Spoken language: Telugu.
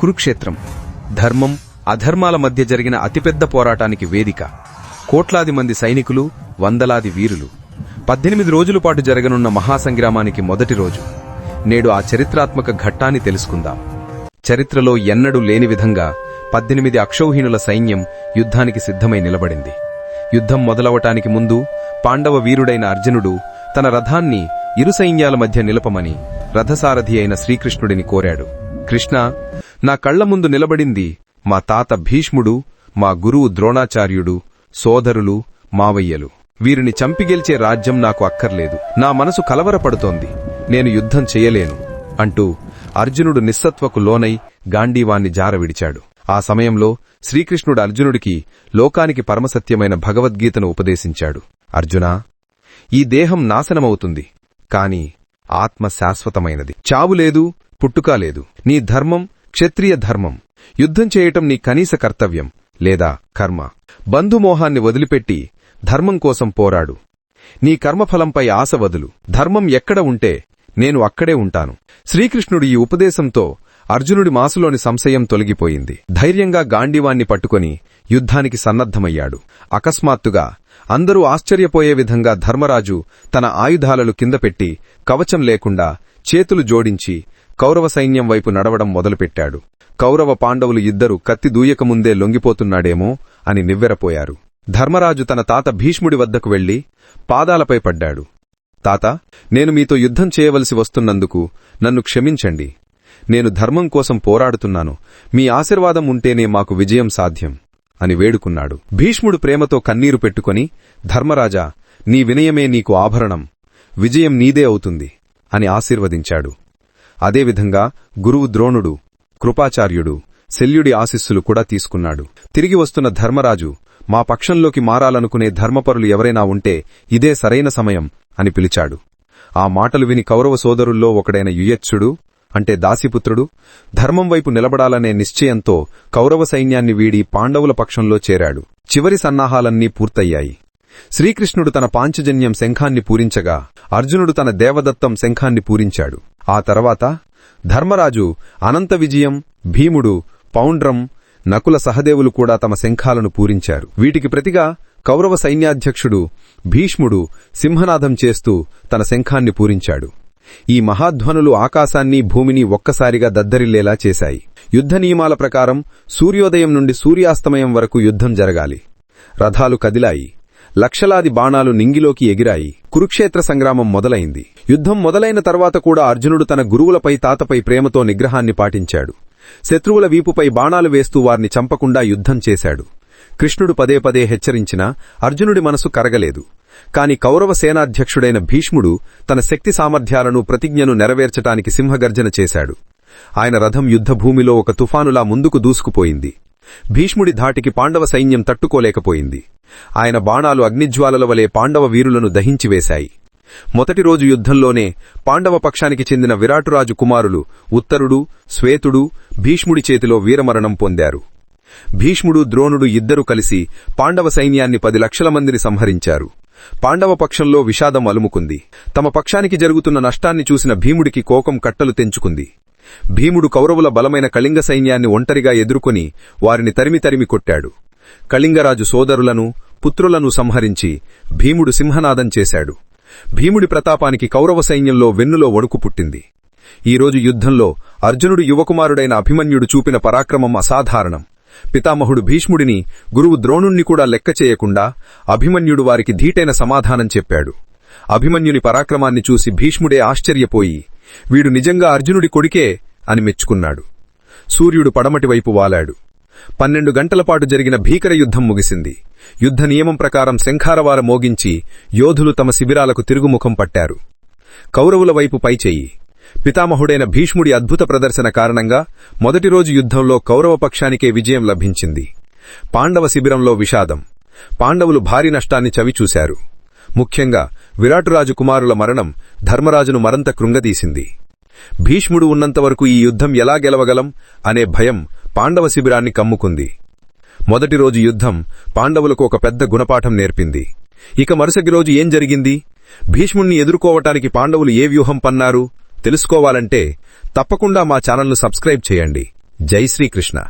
కురుక్షేత్రం. ధర్మం అధర్మాల మధ్య జరిగిన అతిపెద్ద పోరాటానికి వేదిక. కోట్లాది మంది సైనికులు వందలాది వీరులు. పద్దెనిమిది రోజుల పాటు జరగనున్న మహాసంగ్రామానికి మొదటి రోజు. నేడు ఆ చరిత్రాత్మక ఘట్టాన్ని తెలుసుకుందాం. చరిత్రలో ఎన్నడూ లేని విధంగా పద్దెనిమిది అక్షౌహీనుల సైన్యం యుద్ధానికి సిద్ధమై నిలబడింది. యుద్ధం మొదలవటానికి ముందు పాండవ వీరుడైన అర్జునుడు తన రథాన్ని ఇరు సైన్యాల మధ్య నిలపమని రథసారథి అయిన శ్రీకృష్ణుడిని కోరాడు. కృష్ణ నా కళ్ళ ముందు నిలబడింది మా తాత భీష్ముడు మా గురువు ద్రోణాచార్యుడు సోదరులు మావయ్యలు. వీరిని చంపిగెల్చే రాజ్యం నాకు అక్కర్లేదు. నా మనసు కలవరపడుతోంది. నేను యుద్ధం చెయ్యలేను అంటూ అర్జునుడు నిస్సత్వకు లోనై గాంధీవాన్ని జారవిడిచాడు. ఆ సమయంలో శ్రీకృష్ణుడు అర్జునుడికి లోకానికి పరమసత్యమైన భగవద్గీతను ఉపదేశించాడు. అర్జునా ఈ దేహం నాశనమవుతుంది కాని ఆత్మ శాశ్వతమైనది. చావు లేదు పుట్టుక లేదు. నీ ధర్మం క్షత్రియ ధర్మం. యుద్ధం చేయటం నీ కనీస కర్తవ్యం లేదా కర్మ. బంధుమోహాన్ని వదిలిపెట్టి ధర్మం కోసం పోరాడు. నీ కర్మఫలంపై ఆశ వదులు. ధర్మం ఎక్కడ ఉంటే నేను అక్కడే ఉంటాను. శ్రీకృష్ణుడు ఈ ఉపదేశంతో అర్జునుడి మాసులోని సంశయం తొలగిపోయింది. ధైర్యంగా గాంధీవాన్ని పట్టుకొని యుద్ధానికి సన్నద్ధమయ్యాడు. అకస్మాత్తుగా అందరూ ఆశ్చర్యపోయే విధంగా ధర్మరాజు తన ఆయుధాలను కిందపెట్టి కవచం లేకుండా చేతులు జోడించి కౌరవ సైన్యం వైపు నడవడం మొదలుపెట్టాడు. కౌరవ పాండవులు ఇద్దరు కత్తి దూయకముందే లొంగిపోతున్నాడేమో అని నివ్వెరపోయారు. ధర్మరాజు తన తాత భీష్ముడి వద్దకు వెళ్ళి పాదాలపై పడ్డాడు. తాత నేను మీతో యుద్ధం చేయవలసి వస్తున్నందుకు నన్ను క్షమించండి. నేను ధర్మం కోసం పోరాడుతున్నాను. మీ ఆశీర్వాదం ఉంటేనే మాకు విజయం సాధ్యం అని వేడుకున్నాడు. భీష్ముడు ప్రేమతో కన్నీరు పెట్టుకొని ధర్మరాజా నీ వినయమే నీకు ఆభరణం. విజయం నీదే అవుతుంది అని ఆశీర్వదించాడు. అదేవిధంగా గురువు ద్రోణుడు కృపాచార్యుడు శల్యుడి ఆశిస్సులు కూడా తీసుకున్నాడు. తిరిగి వస్తున్న ధర్మరాజు మా పక్షంలోకి మారాలనుకునే ధర్మపరులు ఎవరైనా ఉంటే ఇదే సరైన సమయం అని పిలిచాడు. ఆ మాటలు విని కౌరవ సోదరుల్లో ఒకడైన యుయత్సుడు అంటే దాసిపుత్రుడు ధర్మం వైపు నిలబడాలనే నిశ్చయంతో కౌరవ సైన్యాన్ని వీడి పాండవుల పక్షంలో చేరాడు. చివరి సన్నాహాలన్నీ పూర్తయ్యాయి. శ్రీకృష్ణుడు తన పాంచజన్యం శంఖాన్ని పూరించగా అర్జునుడు తన దేవదత్తం శంఖాన్ని పూరించాడు. ఆ తర్వాత ధర్మరాజు అనంత విజయం భీముడు పౌండ్రం నకుల సహదేవులు కూడా తమ శంఖాలను పూరించారు. వీటికి ప్రతిగా కౌరవ సైన్యాధ్యక్షుడు భీష్ముడు సింహనాదం చేస్తూ తన శంఖాన్ని పూరించాడు. ఈ మహాధ్వనులు ఆకాశాన్ని భూమిని ఒక్కసారిగా దద్దరిల్లేలా చేశాయి. యుద్ధ నియమాల ప్రకారం సూర్యోదయం నుండి సూర్యాస్తమయం వరకు యుద్ధం జరగాలి. రథాలు కదిలాయి. లక్షలాది బాణాలు నింగిలోకి ఎగిరాయి. కురుక్షేత్ర సంగ్రామం మొదలైంది. యుద్ధం మొదలైన తర్వాత కూడా అర్జునుడు తన గురువులపై తాతపై ప్రేమతో నిగ్రహాన్ని పాటించాడు. శత్రువుల వీపుపై బాణాలు వేస్తూ వారిని చంపకుండా యుద్ధం చేశాడు. కృష్ణుడు పదే పదే హెచ్చరించినా అర్జునుడి మనసు కరగలేదు. కాని కౌరవ సేనాధ్యక్షుడైన భీష్ముడు తన శక్తి సామర్థ్యాలను ప్రతిజ్ఞను నెరవేర్చటానికి సింహగర్జన చేశాడు. ఆయన రథం యుద్ధభూమిలో ఒక తుఫానులా ముందుకు దూసుకుపోయింది. భీష్ముడి ధాటికి పాండవ సైన్యం తట్టుకోలేకపోయింది. ఆయన బాణాలు అగ్నిజ్వాలల వలె పాండవ వీరులను దహించివేశాయి మొదటి రోజు యుద్ధంలోనే పాండవ పక్షానికి చెందిన విరాటురాజు కుమారులు ఉత్తరుడు శ్వేతుడు భీష్ముడి చేతిలో వీరమరణం పొందారు. భీష్ముడు ద్రోణుడు ఇద్దరు కలిసి పాండవ సైన్యాన్ని పది లక్షల మందిని సంహరించారు. పాండవ పక్షంలో విషాదం అలుముకుంది. తమ పక్షానికి జరుగుతున్న నష్టాన్ని చూసిన భీముడికి కోకం కట్టలు తెంచుకుంది. భీముడు కౌరవుల బలమైన కళింగ సైన్యాన్ని ఒంటరిగా ఎదుర్కొని వారిని తరిమి తరిమి కొట్టాడు. కళింగరాజు సోదరులను పుత్రులను సంహరించి భీముడు సింహనాదం చేశాడు. భీముడి ప్రతాపానికి కౌరవ సైన్యంలో వెన్నులో వణుకు పుట్టింది. ఈరోజు యుద్ధంలో అర్జునుడు యువకుమారుడైన అభిమన్యుడు చూపిన పరాక్రమం అసాధారణం. పితామహుడు భీష్ముడిని గురువు ద్రోణుణ్ణి కూడా లెక్క చేయకుండా అభిమన్యుడు వారికి ధీటైన సమాధానం చెప్పాడు. అభిమన్యుని పరాక్రమాన్ని చూసి భీష్ముడే ఆశ్చర్యపోయి వీడు నిజంగా అర్జునుడి కొడుకే అని మెచ్చుకున్నాడు. సూర్యుడు పడమటి వైపు వాలాడు. పన్నెండు గంటలపాటు జరిగిన భీకర యుద్ధం ముగిసింది. యుద్ధ నియమం ప్రకారం శంఖారవార మోగించి యోధులు తమ శిబిరాలకు తిరుగుముఖం పట్టారు. కౌరవుల వైపు పైచేయి పితామహుడైన భీష్ముడి అద్భుత ప్రదర్శన కారణంగా మొదటి రోజు యుద్ధంలో కౌరవ పక్షానికే విజయం లభించింది. పాండవ శిబిరంలో విషాదం. పాండవులు భారీ నష్టాన్ని చవిచూశారు. ముఖ్యంగా విరాటురాజు కుమారుల మరణం ధర్మరాజును మరంత కృంగదీసింది. భీష్ముడు ఉన్నంతవరకు ఈ యుద్ధం ఎలా గెలవగలం అనే భయం పాండవ శిబిరాన్ని కమ్ముకుంది. మొదటి రోజు యుద్ధం పాండవులకు ఒక పెద్ద గుణపాఠం నేర్పింది. ఇక మరుసటి రోజు ఏం జరిగింది? భీష్ముణ్ణి ఎదుర్కోవటానికి పాండవులు ఏ వ్యూహం పన్నారు? తెలుసుకోవాలంటే తప్పకుండా మా ఛానల్ను సబ్స్క్రైబ్ చేయండి. జై శ్రీకృష్ణ.